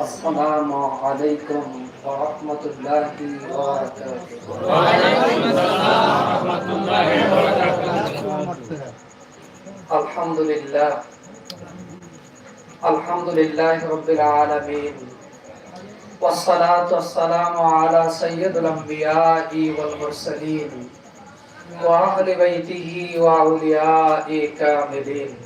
السلام عليكم ورحمة الله وبركاته. وعليكم السلام ورحمة الله وبركاته الحمد لله. الحمد لله رب العالمين. والصلاة والسلام على سيد الأنبياء والمرسلين وأهل بيته وأولياء كاملين.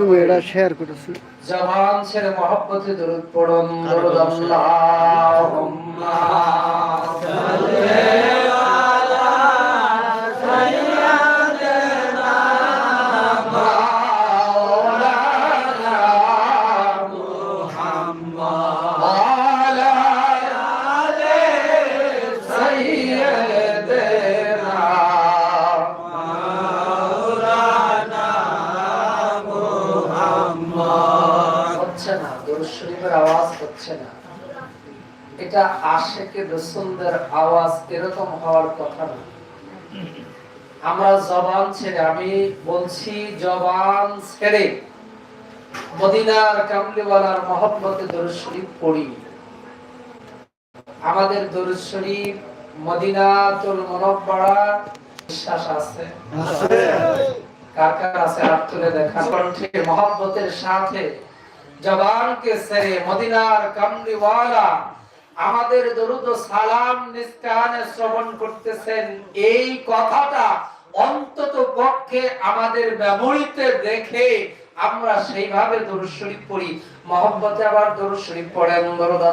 তুমি এটা শেয়ার করেছ। জবান ছেড়ে মহব্বতে দরুদ পড়ুন দরুদ আল্লাহুম্মা হচ্ছে না আওয়াজ হচ্ছে না। এটা আশেকে রসুলদের আওয়াজ এরকম হওয়ার কথা না। আমরা জবান ছেড়ে, আমি বলছি জবান ছেড়ে মদিনার কামলিওয়ালার মহব্বতে দরুদ শরীফ পড়ি। আমাদের দরুদ শরীফ মদিনাতুল মুনাব্বারা, বিশ্বাস আছে। কার কার আছে হাত তুলে কণ্ঠে মহব্বতের সাথে জবানকে মদিনার কামলিওয়ালা আমাদের দরুদ সালাম শ্রবণ করতেছেন। এই কথাটা অন্তত পক্ষে আমাদের মেমোরিতে দেখে আমরা সেইভাবে দরুদ শরীফ পড়ি। মহব্বতে আবার দরুদ শরীফ পড়েন দরুদ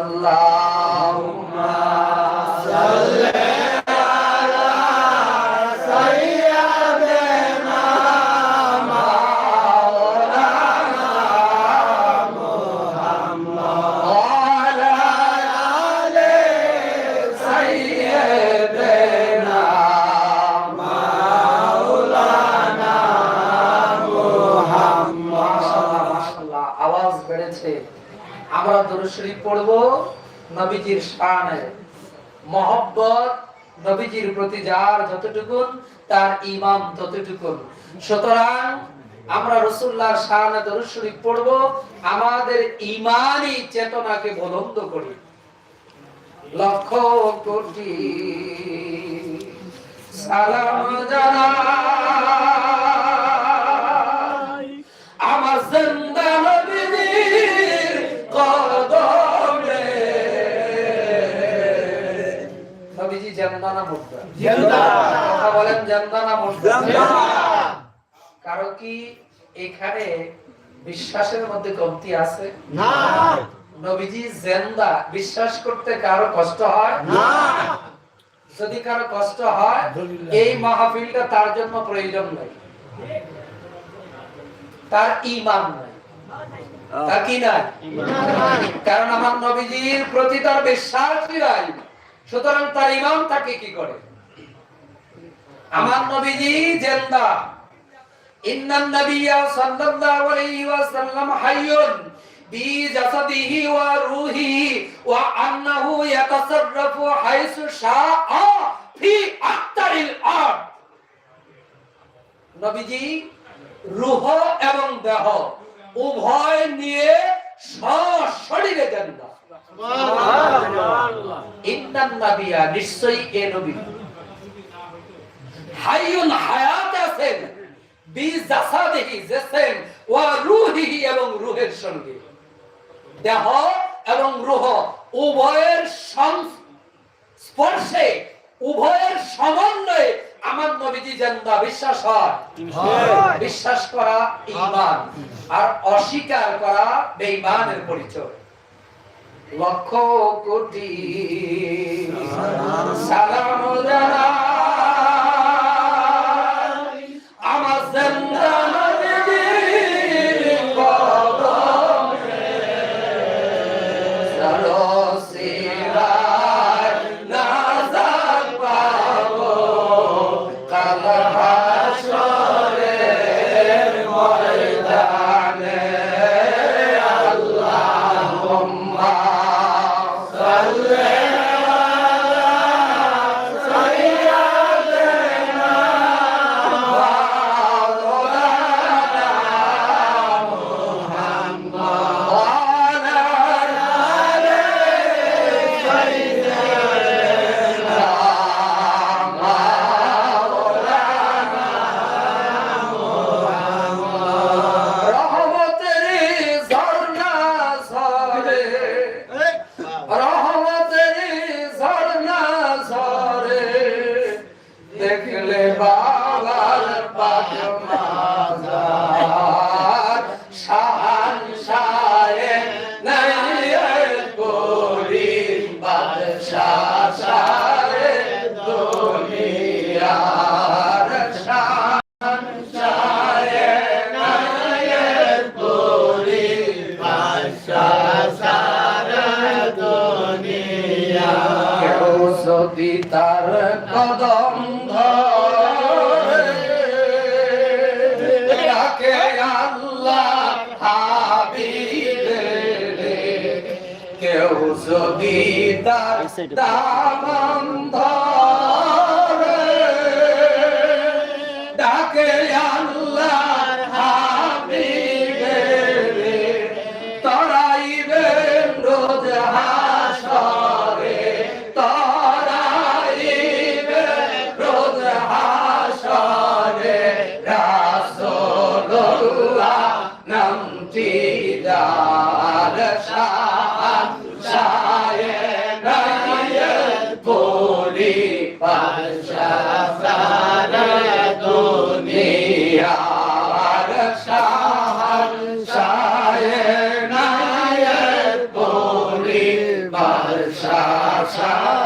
আমরা দরুদ পড়ব নবীজির শানে। মহব্বত নবীজির প্রতি যার যতটুকুন, তার ইমাম ততটুকুন। সুতরাং আমরা রসুল্লাহর শানে দরুদ পড়ব, আমাদের ইমানি চেতনাকে বলন্দ করি। লক্ষ কোটি সালাম জানাই। কারও কি এখানে বিশ্বাসের মধ্যে কমতি আছে? না। নবীজি জেন্দা বিশ্বাস করতে কারও কষ্ট হয়? না। যদি কারও কষ্ট হয় এই মাহফিলটা তার জন্য প্রয়োজন নাই। তার ইমান নাই। তার কি নাই? কারণ আমার নবীজির প্রতি তার বিশ্বাসই নাই। সুতরাং তার ইমান তাকে কি করে? আমার নবীজি জেন্দা। ইন্নান নবিয়্যা সাল্লাল্লাহু আলাইহি ওয়া সাল্লাম হাইয়ুন বি জাসাদিহি ওয়া রূহিহি ওয়া আন্নাহু ইয়াতাসাররাফু হাইসু শাআ ফি আক্তারিল আর নবীজি রূহ এবং দেহ উভয় নিয়ে সশরীরে জান্নাত সুবহানাল্লাহ। ইন্নান নবিয়্যা নিশ্চয়ই এ নবী। হাইয়ুন হায়াত আছেন বিজাসাদিহি জেসেন ওয়া রূহিহি এবং রূহের সঙ্গে। দেহ এবং রূহ উভয়ের সংস্পর্শে উভয়ের সমন্বয়ে আমার নবীজি জান্দা বিশ্বাস হয়। বিশ্বাস করা ঈমান আর অস্বীকার করা বেঈমানের পরিচয়। লক্ষ কোটি সালাম জানাই। আমার যদি তার কদম ধরে আল্লাহ হাবিবে কেউ যদি দামন ধরে ডাকে আল্লাহ হাবিবে তরাইবেন রোজ হাসরে তরাইবেন রোজ হাসরে রাসূলুল্লাহ নামটি যার শান বাদশাহ